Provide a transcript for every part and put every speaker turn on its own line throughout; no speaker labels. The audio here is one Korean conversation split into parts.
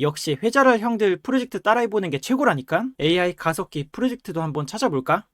역시 회자랄 형들 프로젝트 따라해보는 게 최고라니까? AI 가속기 프로젝트도 한번 찾아볼까?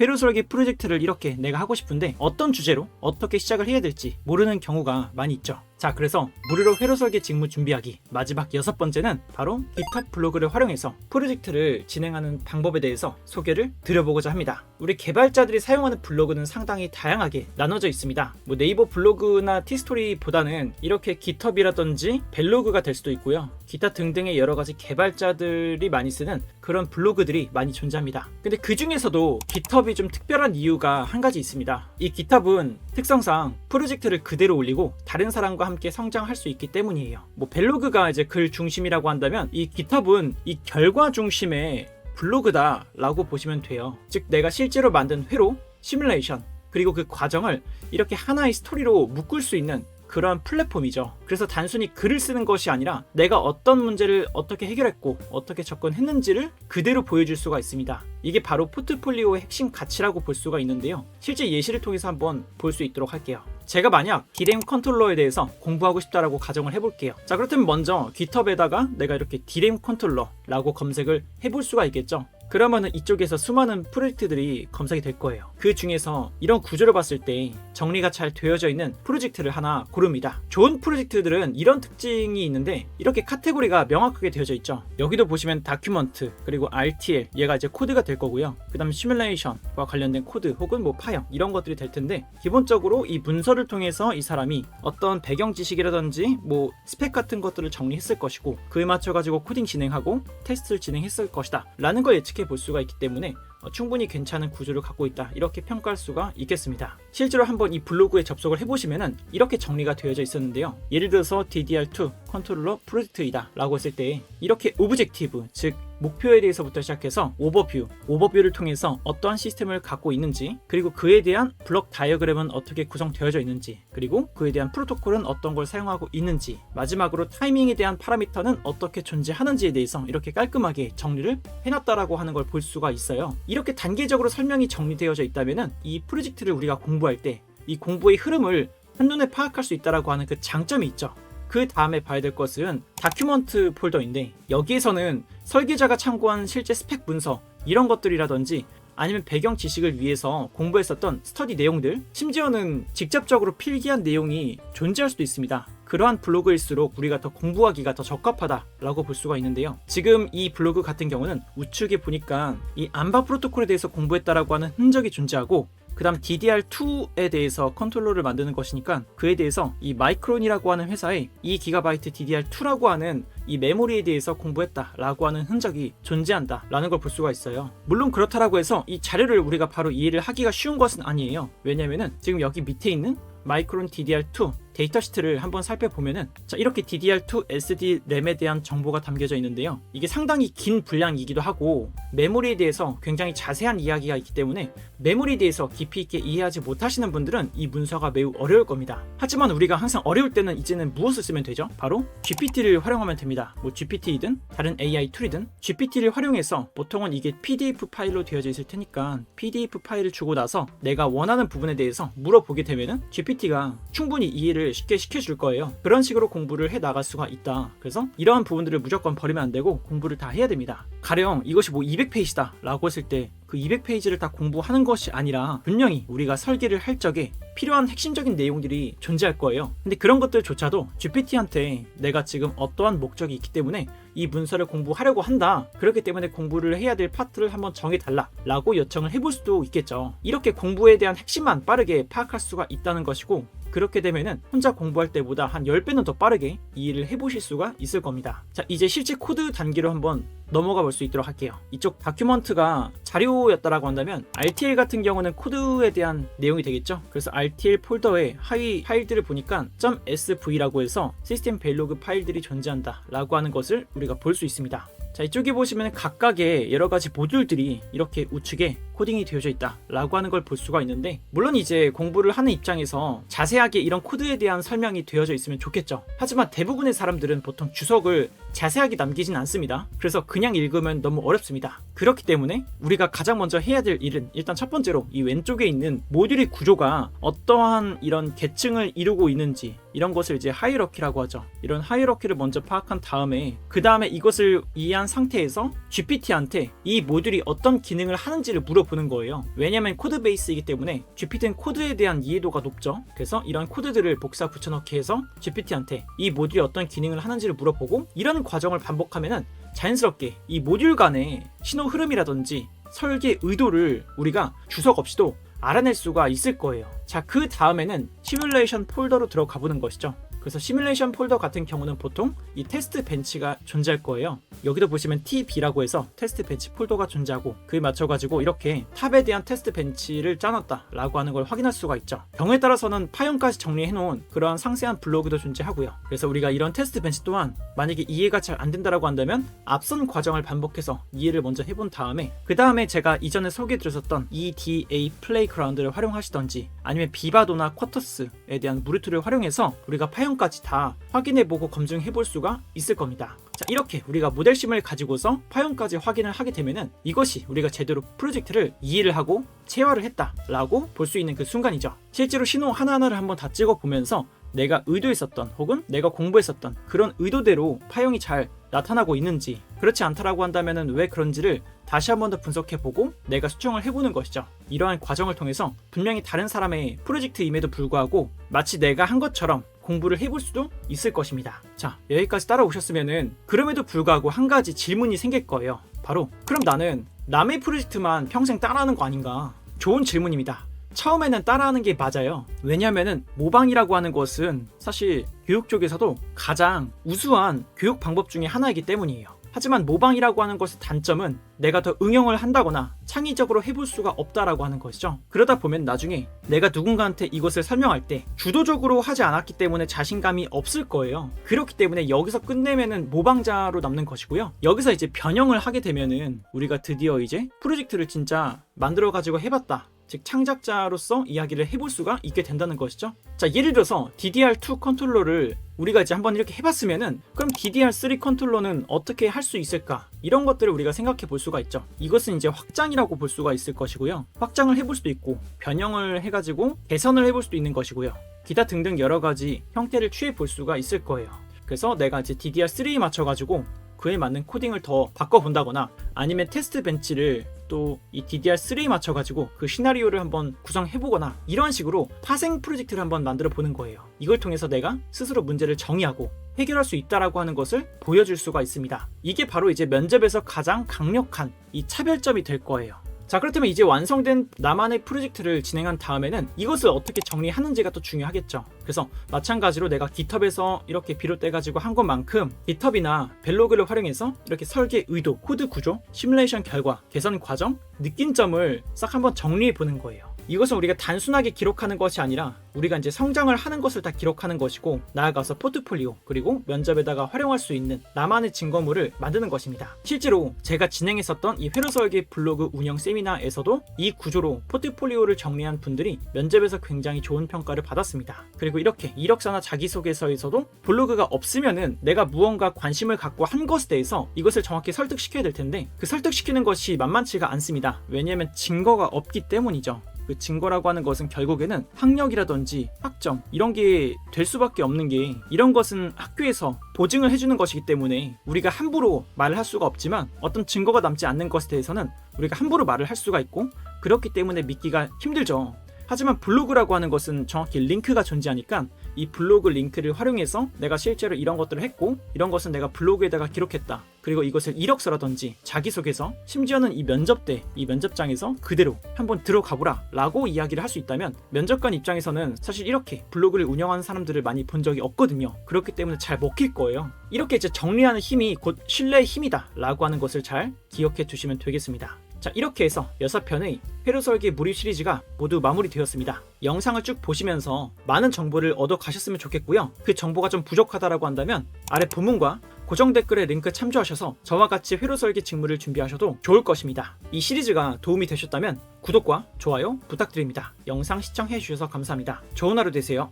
회로 설계 프로젝트를 이렇게 내가 하고 싶은데 어떤 주제로 어떻게 시작을 해야 될지 모르는 경우가 많이 있죠. 자, 그래서 무료로 회로 설계 직무 준비하기 마지막 여섯 번째는 바로 GitHub 블로그를 활용해서 프로젝트를 진행하는 방법에 대해서 소개를 드려보고자 합니다. 우리 개발자들이 사용하는 블로그는 상당히 다양하게 나눠져 있습니다. 뭐 네이버 블로그나 티스토리보다는 이렇게 GitHub이라든지 벨로그가 될 수도 있고요. 기타 등등의 여러 가지 개발자들이 많이 쓰는 그런 블로그들이 많이 존재합니다. 근데 그 중에서도 GitHub이 좀 특별한 이유가 한 가지 있습니다. 이 GitHub은 특성상 프로젝트를 그대로 올리고 다른 사람과 함께 성장할 수 있기 때문이에요. 뭐 벨로그가 이제 글 중심이라고 한다면 이 GitHub은 이 결과 중심의 블로그다라고 보시면 돼요. 즉 내가 실제로 만든 회로 시뮬레이션 그리고 그 과정을 이렇게 하나의 스토리로 묶을 수 있는 그런 플랫폼이죠. 그래서 단순히 글을 쓰는 것이 아니라 내가 어떤 문제를 어떻게 해결했고 어떻게 접근했는지를 그대로 보여줄 수가 있습니다. 이게 바로 포트폴리오의 핵심 가치라고 볼 수가 있는데요. 실제 예시를 통해서 한번 볼 수 있도록 할게요. 제가 만약 디램 컨트롤러에 대해서 공부하고 싶다라고 가정을 해볼게요. 자 그렇다면 먼저 GitHub에다가 내가 이렇게 디램 컨트롤러라고 검색을 해볼 수가 있겠죠. 그러면은 이쪽에서 수많은 프로젝트들이 검색이 될 거예요. 그 중에서 이런 구조를 봤을 때 정리가 잘 되어져 있는 프로젝트를 하나 고릅니다. 좋은 프로젝트들은 이런 특징이 있는데 이렇게 카테고리가 명확하게 되어져 있죠. 여기도 보시면 다큐먼트 그리고 RTL 얘가 이제 코드가 될 거고요. 그다음 시뮬레이션과 관련된 코드 혹은 뭐 파형 이런 것들이 될 텐데 기본적으로 이 문서를 통해서 이 사람이 어떤 배경 지식이라든지 뭐 스펙 같은 것들을 정리했을 것이고 그에 맞춰 가지고 코딩 진행하고 테스트를 진행했을 것이다 라는 걸 예측해 볼 수가 있기 때문에 어, 충분히 괜찮은 구조를 갖고 있다 이렇게 평가할 수가 있겠습니다. 실제로 한번 이 블로그에 접속을 해보시면은 이렇게 정리가 되어져 있었는데요. 예를 들어서 DDR2 컨트롤러 프로젝트이다 라고 했을 때 이렇게 오브젝티브 즉 목표에 대해서부터 시작해서 오버뷰, 오버뷰를 통해서 어떠한 시스템을 갖고 있는지, 그리고 그에 대한 블록 다이어그램은 어떻게 구성되어져 있는지, 그리고 그에 대한 프로토콜은 어떤 걸 사용하고 있는지, 마지막으로 타이밍에 대한 파라미터는 어떻게 존재하는지에 대해서 이렇게 깔끔하게 정리를 해놨다라고 하는 걸 볼 수가 있어요. 이렇게 단계적으로 설명이 정리되어져 있다면은 이 프로젝트를 우리가 공부할 때 이 공부의 흐름을 한눈에 파악할 수 있다라고 하는 그 장점이 있죠. 그 다음에 봐야 될 것은 다큐먼트 폴더인데 여기에서는 설계자가 참고한 실제 스펙 문서 이런 것들이라든지 아니면 배경 지식을 위해서 공부했었던 스터디 내용들 심지어는 직접적으로 필기한 내용이 존재할 수도 있습니다. 그러한 블로그일수록 우리가 더 공부하기가 더 적합하다라고 볼 수가 있는데요. 지금 이 블로그 같은 경우는 우측에 보니까 이 암바 프로토콜에 대해서 공부했다라고 하는 흔적이 존재하고 그 다음 DDR2에 대해서 컨트롤러를 만드는 것이니까 그에 대해서 이 마이크론이라고 하는 회사의 2GB DDR2라고 하는 이 메모리에 대해서 공부했다라고 하는 흔적이 존재한다라는 걸 볼 수가 있어요. 물론 그렇다라고 해서 이 자료를 우리가 바로 이해를 하기가 쉬운 것은 아니에요. 왜냐면은 지금 여기 밑에 있는 마이크론 DDR2 데이터 시트를 한번 살펴보면은 자 이렇게 DDR2 SD 램에 대한 정보가 담겨져 있는데요. 이게 상당히 긴 분량이기도 하고 메모리에 대해서 굉장히 자세한 이야기가 있기 때문에 메모리에 대해서 깊이 있게 이해하지 못하시는 분들은 이 문서가 매우 어려울 겁니다. 하지만 우리가 항상 어려울 때는 이제는 무엇을 쓰면 되죠? 바로 GPT를 활용하면 됩니다. 뭐 GPT이든 다른 AI 툴이든 GPT를 활용해서 보통은 이게 PDF 파일로 되어져 있을 테니까 PDF 파일을 주고 나서 내가 원하는 부분에 대해서 물어보게 되면은 GPT가 충분히 이해 를 쉽게 시켜줄 거예요. 그런 식으로 공부를 해 나갈 수가 있다. 그래서 이러한 부분들을 무조건 버리면 안 되고 공부를 다 해야 됩니다. 가령 이것이 뭐 200페이지다 라고 했을 때그 200페이지를 다 공부하는 것이 아니라 분명히 우리가 설계를 할 적에 필요한 핵심적인 내용들이 존재할 거예요. 근데 그런 것들조차도 GPT한테 내가 지금 어떠한 목적이 있기 때문에 이 문서를 공부하려고 한다. 그렇기 때문에 공부를 해야 될 파트를 한번 정해달라. 라고 요청을 해볼 수도 있겠죠. 이렇게 공부에 대한 핵심만 빠르게 파악할 수가 있다는 것이고, 그렇게 되면은 혼자 공부할 때보다 한 10배는 더 빠르게 이해를 해보실 수가 있을 겁니다. 자, 이제 실제 코드 단계로 한번 넘어가 볼 수 있도록 할게요. 이쪽 다큐먼트가 자료였다라고 한다면 RTL 같은 경우는 코드에 대한 내용이 되겠죠. 그래서 RTL 폴더에 하위 파일들을 보니까 .sv라고 해서 시스템 베일로그 파일들이 존재한다라고 하는 것을 우리가 볼 수 있습니다. 자 이쪽에 보시면 각각의 여러 가지 모듈들이 이렇게 우측에 코딩이 되어져 있다 라고 하는 걸 볼 수가 있는데 물론 이제 공부를 하는 입장에서 자세하게 이런 코드에 대한 설명이 되어져 있으면 좋겠죠. 하지만 대부분의 사람들은 보통 주석을 자세하게 남기진 않습니다. 그래서 그냥 읽으면 너무 어렵습니다. 그렇기 때문에 우리가 가장 먼저 해야 될 일은 일단 첫 번째로 이 왼쪽에 있는 모듈의 구조가 어떠한 이런 계층을 이루고 있는지 이런 것을 이제 하이러키라고 하죠. 이런 하이러키를 먼저 파악한 다음에 그 다음에 이것을 이해한 상태에서 GPT한테 이 모듈이 어떤 기능을 하는지를 물어보 는 거예요. 왜냐하면 코드 베이스이기 때문에 GPT는 코드에 대한 이해도가 높죠. 그래서 이런 코드들을 복사 붙여넣기 해서 GPT한테 이 모듈이 어떤 기능을 하는지를 물어보고 이런 과정을 반복하면은 자연스럽게 이 모듈 간의 신호 흐름이라든지 설계 의도를 우리가 주석 없이도 알아낼 수가 있을 거예요. 자, 그 다음에는 시뮬레이션 폴더로 들어가 보는 것이죠. 그래서 시뮬레이션 폴더 같은 경우는 보통 이 테스트 벤치가 존재할 거예요. 여기도 보시면 TB라고 해서 테스트 벤치 폴더가 존재하고 그에 맞춰 가지고 이렇게 탑에 대한 테스트 벤치를 짜놨다라고 하는 걸 확인할 수가 있죠. 경우에 따라서는 파형까지 정리해 놓은 그러한 상세한 블로그도 존재하고요. 그래서 우리가 이런 테스트 벤치 또한 만약에 이해가 잘 안 된다라고 한다면 앞선 과정을 반복해서 이해를 먼저 해본 다음에 그 다음에 제가 이전에 소개해 드렸었던 EDA 플레이그라운드를 활용하시던지 아니면 비바도나 쿼터스에 대한 무르트를 활용해서 우리가 파형 까지 다 확인해보고 검증해볼 수가 있을 겁니다. 자, 이렇게 우리가 모델심을 가지고서 파형까지 확인을 하게 되면은 이것이 우리가 제대로 프로젝트를 이해를 하고 체화를 했다라고 볼 수 있는 그 순간이죠. 실제로 신호 하나하나를 한번 다 찍어 보면서 내가 의도했었던 혹은 내가 공부했었던 그런 의도대로 파형이 잘 나타나고 있는지 그렇지 않다라고 한다면은 왜 그런지를 다시 한 번 더 분석해보고 내가 수정을 해보는 것이죠. 이러한 과정을 통해서 분명히 다른 사람의 프로젝트임에도 불구하고 마치 내가 한 것처럼 공부를 해볼 수도 있을 것입니다. 자, 여기까지 따라오셨으면은 그럼에도 불구하고 한 가지 질문이 생길 거예요. 바로 그럼 나는 남의 프로젝트만 평생 따라하는 거 아닌가? 좋은 질문입니다. 처음에는 따라하는 게 맞아요. 왜냐면은 모방이라고 하는 것은 사실 교육 쪽에서도 가장 우수한 교육 방법 중에 하나이기 때문이에요. 하지만 모방이라고 하는 것의 단점은 내가 더 응용을 한다거나 창의적으로 해볼 수가 없다라고 하는 것이죠. 그러다 보면 나중에 내가 누군가한테 이것을 설명할 때 주도적으로 하지 않았기 때문에 자신감이 없을 거예요. 그렇기 때문에 여기서 끝내면은 모방자로 남는 것이고요. 여기서 이제 변형을 하게 되면은 우리가 드디어 이제 프로젝트를 진짜 만들어 가지고 해봤다. 즉 창작자로서 이야기를 해볼 수가 있게 된다는 것이죠. 자 예를 들어서 DDR2 컨트롤러를 우리가 이제 한번 이렇게 해봤으면은 그럼 DDR3 컨트롤러는 어떻게 할 수 있을까? 이런 것들을 우리가 생각해 볼 수가 있죠. 이것은 이제 확장이라고 볼 수가 있을 것이고요. 확장을 해볼 수도 있고 변형을 해가지고 개선을 해볼 수도 있는 것이고요. 기타 등등 여러 가지 형태를 취해 볼 수가 있을 거예요. 그래서 내가 이제 DDR3에 맞춰가지고 그에 맞는 코딩을 더 바꿔본다거나 아니면 테스트 벤치를 또이 DDR3에 맞춰가지고 그 시나리오를 한번 구성해보거나 이런 식으로 파생 프로젝트를 한번 만들어 보는 거예요. 이걸 통해서 내가 스스로 문제를 정의하고 해결할 수 있다라고 하는 것을 보여줄 수가 있습니다. 이게 바로 이제 면접에서 가장 강력한 이 차별점이 될 거예요. 자 그렇다면 이제 완성된 나만의 프로젝트를 진행한 다음에는 이것을 어떻게 정리하는지가 또 중요하겠죠. 그래서 마찬가지로 내가 GitHub에서 이렇게 비롯돼 가지고 한 것만큼 GitHub이나 벨로그를 활용해서 이렇게 설계 의도, 코드 구조, 시뮬레이션 결과, 개선 과정, 느낀 점을 싹 한번 정리해 보는 거예요 이것은 우리가 단순하게 기록하는 것이 아니라 우리가 이제 성장을 하는 것을 다 기록하는 것이고 나아가서 포트폴리오 그리고 면접에다가 활용할 수 있는 나만의 증거물을 만드는 것입니다. 실제로 제가 진행했었던 이 회로 설계 블로그 운영 세미나에서도 이 구조로 포트폴리오를 정리한 분들이 면접에서 굉장히 좋은 평가를 받았습니다. 그리고 이렇게 이력서나 자기소개서에서도 블로그가 없으면은 내가 무언가 관심을 갖고 한 것에 대해서 이것을 정확히 설득시켜야 될 텐데 그 설득시키는 것이 만만치가 않습니다. 왜냐하면 증거가 없기 때문이죠. 그 증거라고 하는 것은 결국에는 학력이라든지 학점 이런 게 될 수밖에 없는 게 이런 것은 학교에서 보증을 해주는 것이기 때문에 우리가 함부로 말을 할 수가 없지만 어떤 증거가 남지 않는 것에 대해서는 우리가 함부로 말을 할 수가 있고 그렇기 때문에 믿기가 힘들죠. 하지만 블로그라고 하는 것은 정확히 링크가 존재하니까 이 블로그 링크를 활용해서 내가 실제로 이런 것들을 했고 이런 것은 내가 블로그에다가 기록했다. 그리고 이것을 이력서라든지 자기소개서 심지어는 이 면접 때 이 면접장에서 그대로 한번 들어가 보라 라고 이야기를 할 수 있다면 면접관 입장에서는 사실 이렇게 블로그를 운영하는 사람들을 많이 본 적이 없거든요. 그렇기 때문에 잘 먹힐 거예요. 이렇게 이제 정리하는 힘이 곧 신뢰의 힘이다 라고 하는 것을 잘 기억해 두시면 되겠습니다. 자 이렇게 해서 6편의 회로 설계 무료 시리즈가 모두 마무리되었습니다. 영상을 쭉 보시면서 많은 정보를 얻어 가셨으면 좋겠고요. 그 정보가 좀 부족하다라고 한다면 아래 부문과 고정 댓글에 링크 참조하셔서 저와 같이 회로 설계 직무를 준비하셔도 좋을 것입니다. 이 시리즈가 도움이 되셨다면 구독과 좋아요 부탁드립니다. 영상 시청해 주셔서 감사합니다. 좋은 하루 되세요.